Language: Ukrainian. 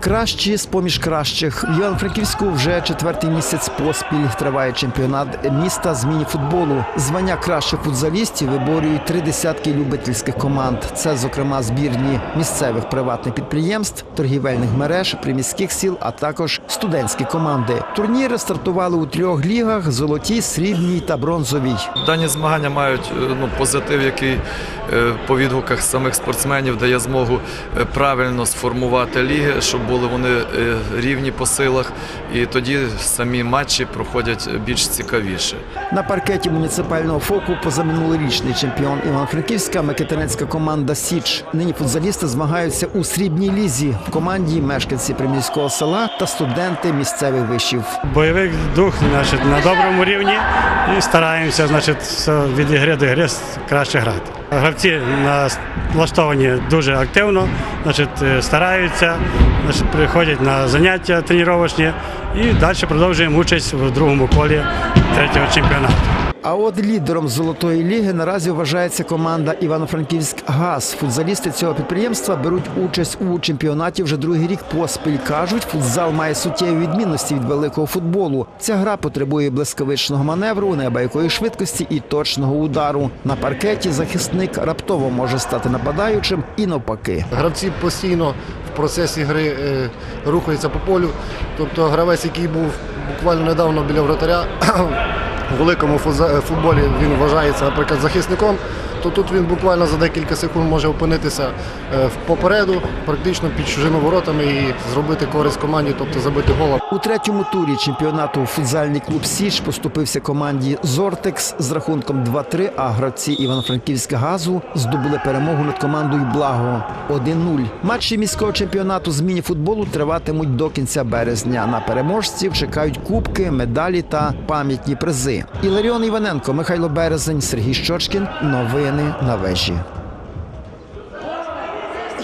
Кращі з поміж кращих в Івано-Франківську вже четвертий місяць поспіль триває чемпіонат міста з міні-футболу. Звання кращих футзалістів виборюють три десятки любительських команд. Це, зокрема, збірні місцевих приватних підприємств, торгівельних мереж, приміських сіл, а також студентські команди. Турніри стартували у трьох лігах: золотій, срібній та бронзовій. Дані змагання мають е, ну, позитив, який е, по відгуках самих спортсменів дає змогу е, правильно сформувати ліги, щоб були вони е, рівні по силах, і тоді самі матчі проходять більш цікавіше. На паркеті муніципального фоку позаминулорічний чемпіон Івано-Франківська микитинецька команда Січ. Нині футзалісти змагаються у срібній лізі. В команді мешканці приміського села та студенти місцевих вишів. бойовий дух значить, на доброму рівні і стараємося значить, від ігри до ігри краще грати. Гравці налаштовані дуже активно, значить, е, стараються, значить, приходять на заняття тренувальні і далі продовжуємо участь в другому колі третього чемпіонату. А от лідером золотої ліги наразі вважається команда Івано-Франківськ ГАЗ. Футзалісти цього підприємства беруть участь у чемпіонаті вже другий рік поспіль. кажуть, футзал має суттєві відмінності від великого футболу. Ця гра потребує блискавичного маневру, неабиякої швидкості і точного удару. На паркеті захисник раптово може стати нападаючим і навпаки. Гравці постійно в процесі гри е, рухаються по полю. Тобто гравець, який був буквально недавно біля вратаря, великому футболі він вважається, наприклад, захисником, то тут він буквально за декілька секунд може опинитися е, попереду, практично під чужими воротами і зробити користь команді, тобто забити гола. У третьому турі чемпіонату футзальний клуб Січ поступився команді Зортекс з рахунком 2-3, а гравці Івано-Франківська газу здобули перемогу над командою Благо 1-0. Матчі міського чемпіонату з міні-футболу триватимуть до кінця березня. На переможців чекають кубки, медалі та пам'ятні призи. Іларіон Іваненко, Михайло Березень, Сергій Щочкін. Новини на вежі.